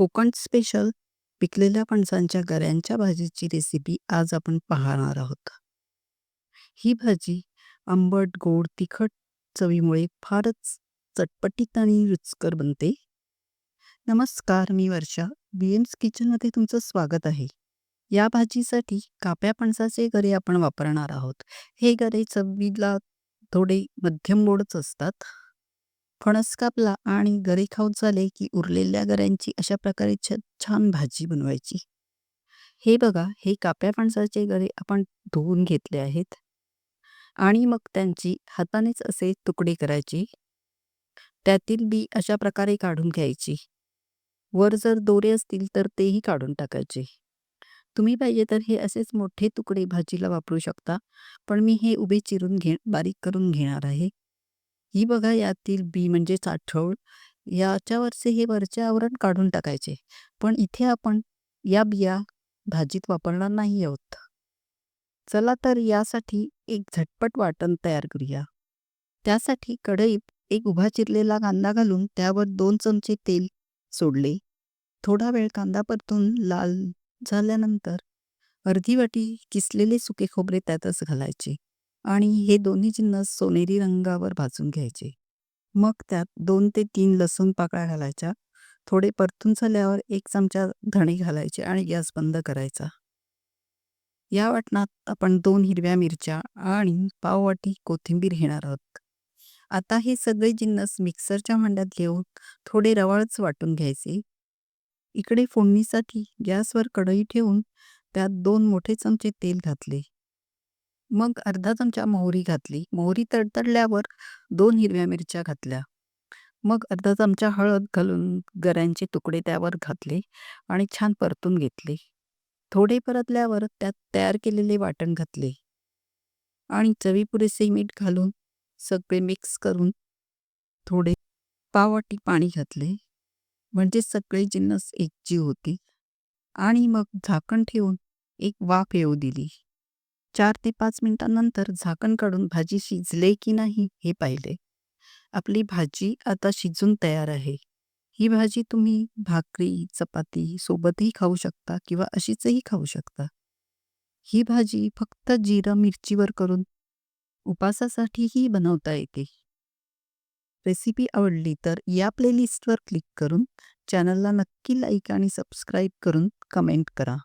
Konkan special पिकलेल्या फणसांच्या गऱ्यांच्या भाजीची recipe आज आपण पाहणार आहोत. ही भाजी आंबट, गोड, तिखट चवीमुळे फारच चटपटीत आणि रुचकर बनते. नमस्कार, मी वर्षा. बीएम्स किचनमध्ये तुमचं स्वागत आहे. या भाजीसाठी काप्या फणसाचे गरे आपण वापरणार आहोत. हे गरे चवीला थोडे मध्यम गोडच असतात. फणस कापला आणि गरे खाऊन झाले की उरलेल्या गऱ्यांची अशा प्रकारे छ छान भाजी बनवायची. हे बघा, हे काप्या फणसाचे गरे आपण धुवून घेतले आहेत आणि मग त्यांची हातानेच असे तुकडे करायचे. त्यातील बी अशा प्रकारे काढून घ्यायची. वर जर दोरे असतील तर तेही काढून टाकायचे. तुम्ही पाहिजे तर हे असेच मोठे तुकडे भाजीला वापरू शकता, पण मी हे उभे चिरून घे बारीक करून घेणार आहे. ही बघा यातील बी म्हणजे साठवण याच्यावरचे हे वरचे आवरण काढून टाकायचे. पण इथे आपण या बिया भाजीत वापरणार नाही आहोत. चला तर यासाठी एक झटपट वाटण तयार करूया. त्यासाठी कढईत एक उभा चिरलेला कांदा घालून त्यावर दोन चमचे तेल सोडले. थोडा वेळ कांदा परतून लाल झाल्यानंतर अर्धी वाटी किसलेले सुके खोबरे त्यातच घालायचे आणि हे दोन्ही जिन्नस सोनेरी रंगावर भाजून घ्यायचे. मग त्यात दोन ते तीन लसूण पाकळ्या घालायच्या. थोडे परतून झाल्यावर एक चमचा धणे घालायचे आणि गॅस बंद करायचा. या वाटणात आपण दोन हिरव्या मिरच्या आणि पाववाटी कोथिंबीर घेणार आहोत. आता हे सगळे जिन्नस मिक्सरच्या भांड्यात घेऊन थोडे रवाळच वाटून घ्यायचे. इकडे फोडणीसाठी गॅसवर कढई ठेवून त्यात दोन मोठे चमचे तेल घातले. मग अर्धा चमचा मोहरी घातली. मोहरी तडतडल्यावर दोन हिरव्या मिरच्या घातल्या. मग अर्धा चमचा हळद घालून गऱ्यांचे तुकडे त्यावर घातले आणि छान परतून घेतले. थोडे परतल्यावर त्यात तयार केलेले वाटण घातले आणि चवीपुरेसे मीठ घालून सगळे मिक्स करून थोडे पाववाटी पाणी घातले. म्हणजे सगळे जिन्नस एकजीव होतील आणि मग झाकण ठेवून एक वाफ येऊ दिली. चार ते पाच मिनिटांनंतर झाकण काढून भाजी शिजले की नाही हे पाहिले. आपली भाजी आता शिजून तयार आहे. ही भाजी तुम्ही भाकरी, चपाती सोबतही खाऊ शकता किंवा अशीचही खाऊ शकता. ही भाजी फक्त जिरं मिरचीवर करून उपासासाठीही बनवता येते. रेसिपी आवडली तर या प्लेलिस्टवर क्लिक करून चॅनलला नक्की लाईक आणि सबस्क्राईब करून कमेंट करा.